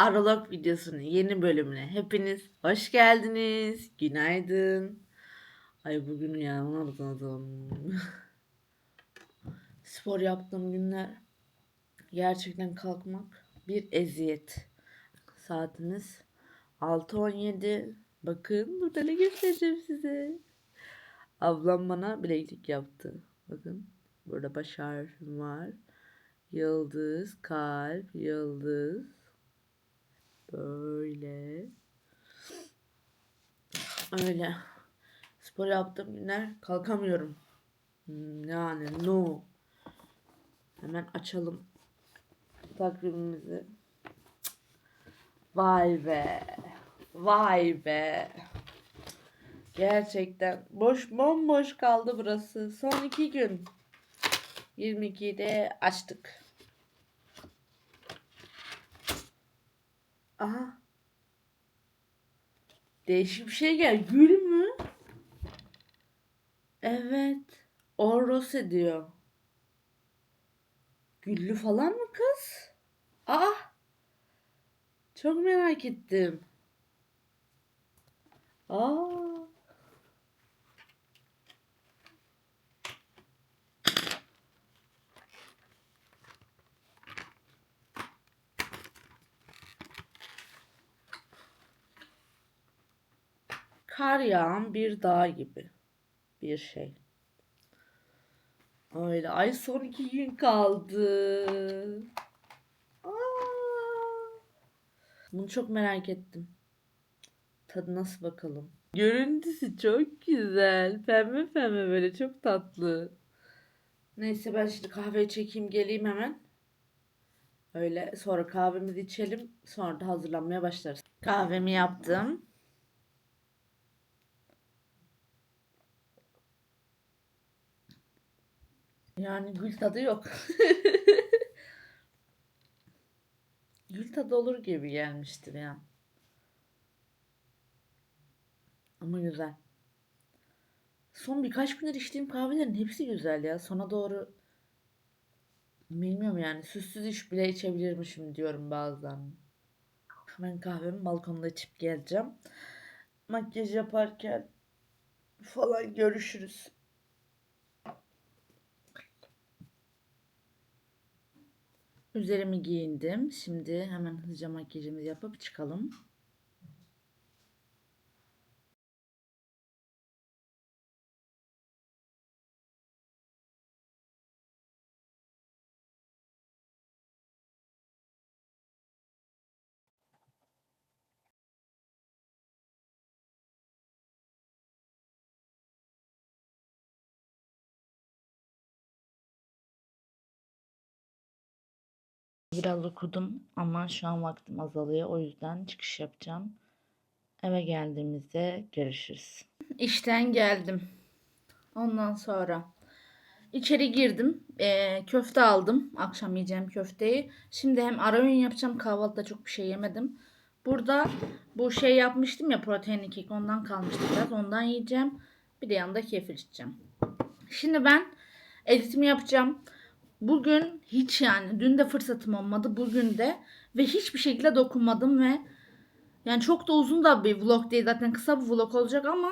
Aralog videosunun yeni bölümüne hepiniz hoş geldiniz. Günaydın. Ay bugün uyanamadım. Spor yaptığım günler gerçekten kalkmak bir eziyet. Saatimiz 6.17. Bakın burada ne göstereceğim size. Ablam bana bileklik yaptı. Bakın burada baş harfim var. Yıldız, kalp, yıldız. Böyle. Öyle. Spor yaptığım günler kalkamıyorum. Hmm, Yani no. Hemen açalım takvimimizi. Vay be. Vay be. Gerçekten boş bomboş kaldı burası. Son iki gün. 22'de açtık. Aha. Değişik bir şey gel. Gül mü? Evet. Oros ediyor. Güllü falan mı kız? Aa. Çok merak ettim. Aa. Kar yağan bir dağ gibi bir şey. Öyle. Ay son iki gün kaldı. Bunu çok merak ettim. Tadı nasıl bakalım? Görüntüsü çok güzel. Pembe pembe böyle çok tatlı. Neyse ben şimdi kahve çekeyim geleyim hemen. Öyle sonra kahvemizi içelim. Sonra da hazırlanmaya başlarız. Kahvemi yaptım. Yani gül tadı yok. gül tadı olur gibi gelmiştir ya. Ama güzel. Son birkaç gündür içtiğim kahvelerin hepsi güzel ya. Sona doğru bilmiyorum yani süssüz iş bile içebilirmişim diyorum bazen. Ben kahvemi balkonda içip geleceğim. Makyaj yaparken falan görüşürüz. Üzerimi giyindim. Şimdi hemen hızlıca makyajımızı yapıp çıkalım. Biraz okudum ama şu an vaktim azalıyor. O yüzden çıkış yapacağım. Eve geldiğimizde görüşürüz. İşten geldim. Ondan sonra içeri girdim. Ee, köfte aldım. Akşam yiyeceğim köfteyi. Şimdi hem ara öğün yapacağım. Kahvaltıda çok bir şey yemedim. Burada bu şey yapmıştım ya proteinli kek. Ondan kalmıştı biraz. Ondan yiyeceğim. Bir de yanında kefir içeceğim. Şimdi ben editimi yapacağım. Bugün hiç yani dün de fırsatım olmadı bugün de ve hiçbir şekilde dokunmadım ve yani çok da uzun da bir vlog değil zaten kısa bir vlog olacak ama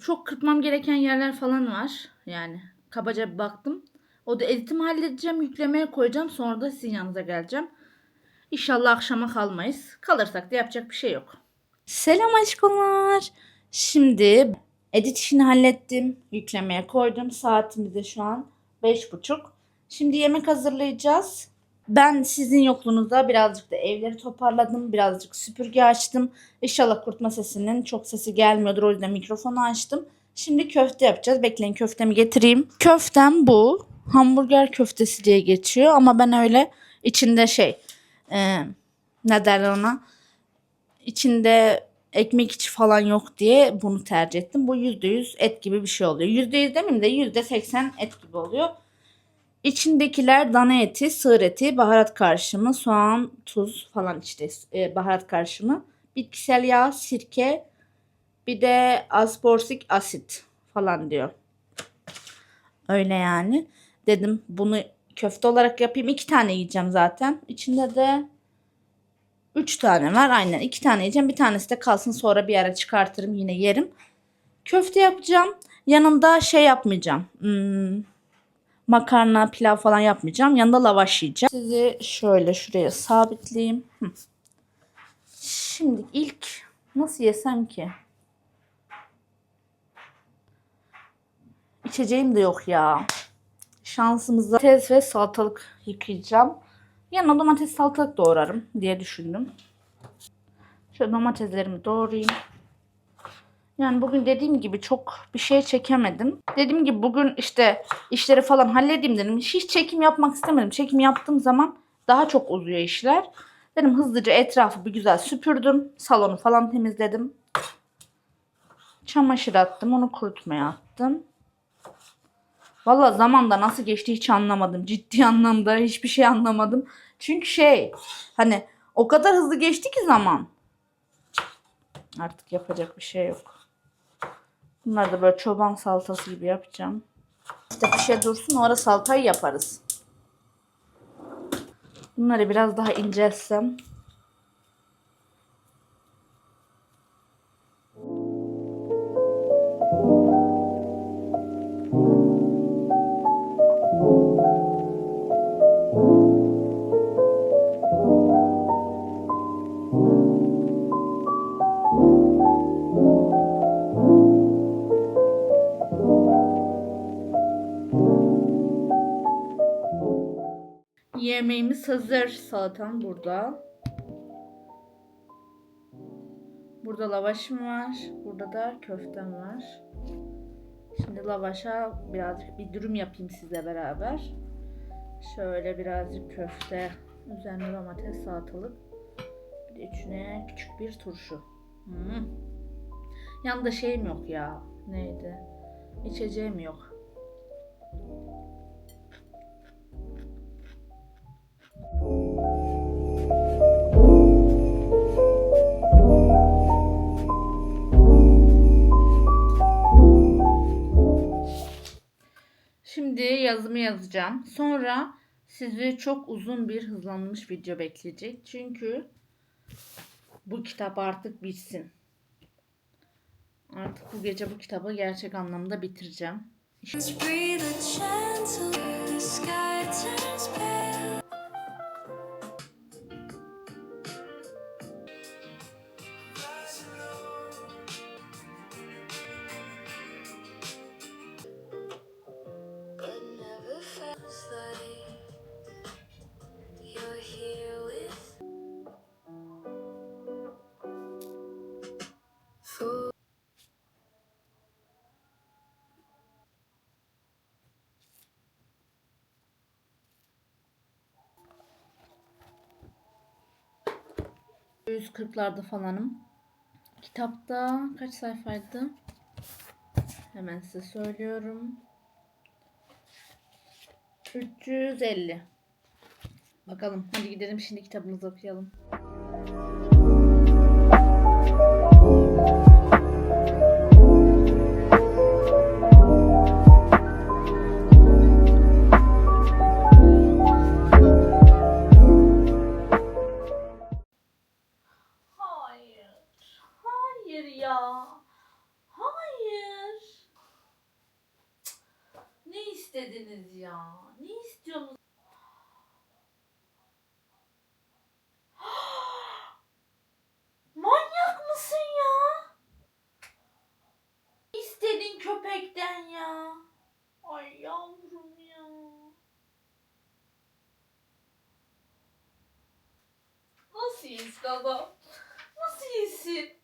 çok kırpmam gereken yerler falan var. Yani kabaca bir baktım. O da editimi halledeceğim, yüklemeye koyacağım. Sonra da sizin yanınıza geleceğim. İnşallah akşama kalmayız. Kalırsak da yapacak bir şey yok. Selam aşklar. Şimdi edit işini hallettim. Yüklemeye koydum. Saatimiz de şu an 5.30. Şimdi yemek hazırlayacağız. Ben sizin yokluğunuzda birazcık da evleri toparladım. Birazcık süpürge açtım. İnşallah kurtma sesinin çok sesi gelmiyordur. O yüzden mikrofonu açtım. Şimdi köfte yapacağız. Bekleyin köftemi getireyim. Köftem bu. Hamburger köftesi diye geçiyor. Ama ben öyle içinde şey e, ne derler ona içinde ekmek içi falan yok diye bunu tercih ettim. Bu %100 et gibi bir şey oluyor. %100 demeyeyim de %80 et gibi oluyor. İçindekiler dana eti, sığır eti, baharat karışımı, soğan, tuz falan işte e, baharat karışımı. Bitkisel yağ, sirke, bir de asporsik asit falan diyor. Öyle yani. Dedim bunu köfte olarak yapayım. İki tane yiyeceğim zaten. İçinde de Üç tane var aynen. iki tane yiyeceğim. Bir tanesi de kalsın sonra bir ara çıkartırım yine yerim. Köfte yapacağım. Yanında şey yapmayacağım. Hmm, makarna, pilav falan yapmayacağım. Yanında lavaş yiyeceğim. Sizi şöyle şuraya sabitleyeyim. Şimdi ilk nasıl yesem ki? İçeceğim de yok ya. Şansımıza domates ve salatalık yıkayacağım. Yanına domates salatalık doğrarım diye düşündüm. Şöyle domateslerimi doğrayayım. Yani bugün dediğim gibi çok bir şey çekemedim. Dediğim gibi bugün işte işleri falan halledeyim dedim. Hiç çekim yapmak istemedim. Çekim yaptığım zaman daha çok uzuyor işler. Dedim hızlıca etrafı bir güzel süpürdüm. Salonu falan temizledim. Çamaşır attım. Onu kurutmaya attım. Valla zamanda nasıl geçti hiç anlamadım. Ciddi anlamda hiçbir şey anlamadım. Çünkü şey hani o kadar hızlı geçti ki zaman. Artık yapacak bir şey yok. Bunları da böyle çoban salatası gibi yapacağım. İşte bir şey dursun o ara salatayı yaparız. Bunları biraz daha inceltsem. Yemeğimiz hazır. Salatam burada. Burada lavaşım var. Burada da köftem var. Şimdi lavaşa birazcık bir dürüm yapayım sizle beraber. Şöyle birazcık köfte, üzerine domates, salatalık. Bir de içine küçük bir turşu. Hmm. Yanında şeyim yok ya. Neydi? İçeceğim yok. Yazacağım. Sonra sizi çok uzun bir hızlanmış video bekleyecek. Çünkü bu kitap artık bitsin. Artık bu gece bu kitabı gerçek anlamda bitireceğim. Just 140'larda falanım. Kitapta kaç sayfaydı? Hemen size söylüyorum. 350. Bakalım. Hadi gidelim şimdi kitabımızı okuyalım. Ya? Ne istiyorsunuz? Manyak mısın ya? İstedin köpekten ya. Ay yavrum ya. Nasıl iyisin adam? Nasıl iyisin?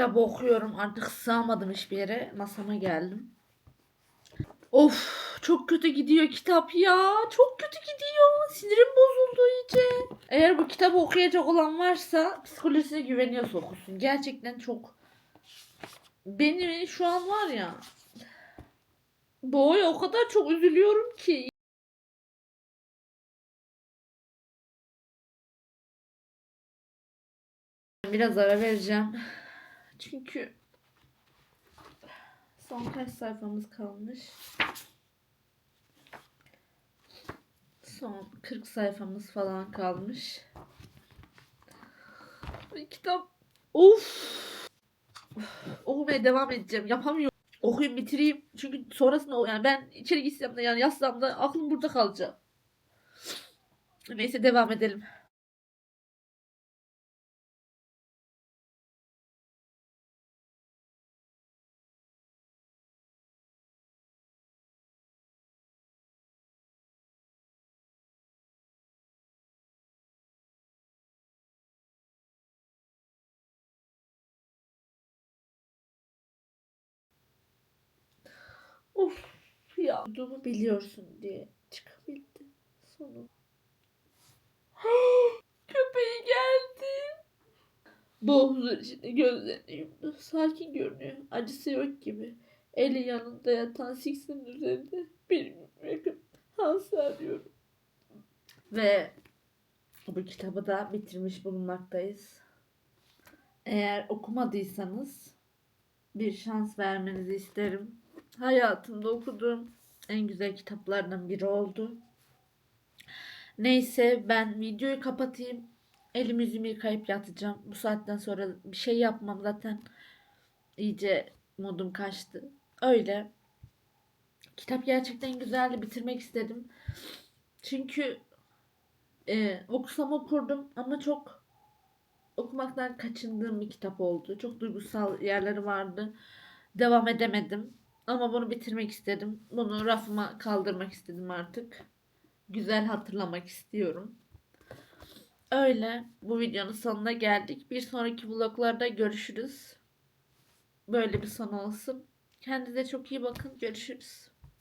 Kitabı okuyorum. Artık sığamadım hiçbir yere. Masama geldim. Of çok kötü gidiyor kitap ya. Çok kötü gidiyor. Sinirim bozuldu iyice. Eğer bu kitabı okuyacak olan varsa psikolojisine güveniyorsa okusun. Gerçekten çok beni şu an var ya Doğuya o kadar çok üzülüyorum ki. Biraz ara vereceğim. Çünkü Son kaç sayfamız kalmış? Son 40 sayfamız falan kalmış. Ay, kitap. Of. Okumaya devam edeceğim. Yapamıyorum. Okuyayım bitireyim. Çünkü sonrasında yani ben içeri gitsem de yani yazsam da aklım burada kalacak. Neyse devam edelim. Of ya. Olduğumu biliyorsun diye çıkabildim. Sonu. Köpeği geldi. Bu huzur içinde gözlerini yumdu. Sakin görünüyor. Acısı yok gibi. Eli yanında yatan Six'in üzerinde bir yakın Hans'ı arıyorum. Ve bu kitabı da bitirmiş bulunmaktayız. Eğer okumadıysanız bir şans vermenizi isterim. Hayatımda okuduğum en güzel kitaplardan biri oldu. Neyse ben videoyu kapatayım. Elimi yüzümü yıkayıp yatacağım. Bu saatten sonra bir şey yapmam zaten. iyice modum kaçtı. Öyle. Kitap gerçekten güzeldi. Bitirmek istedim. Çünkü e, okusam okurdum ama çok okumaktan kaçındığım bir kitap oldu. Çok duygusal yerleri vardı. Devam edemedim. Ama bunu bitirmek istedim. Bunu rafıma kaldırmak istedim artık. Güzel hatırlamak istiyorum. Öyle bu videonun sonuna geldik. Bir sonraki vloglarda görüşürüz. Böyle bir son olsun. Kendinize çok iyi bakın. Görüşürüz.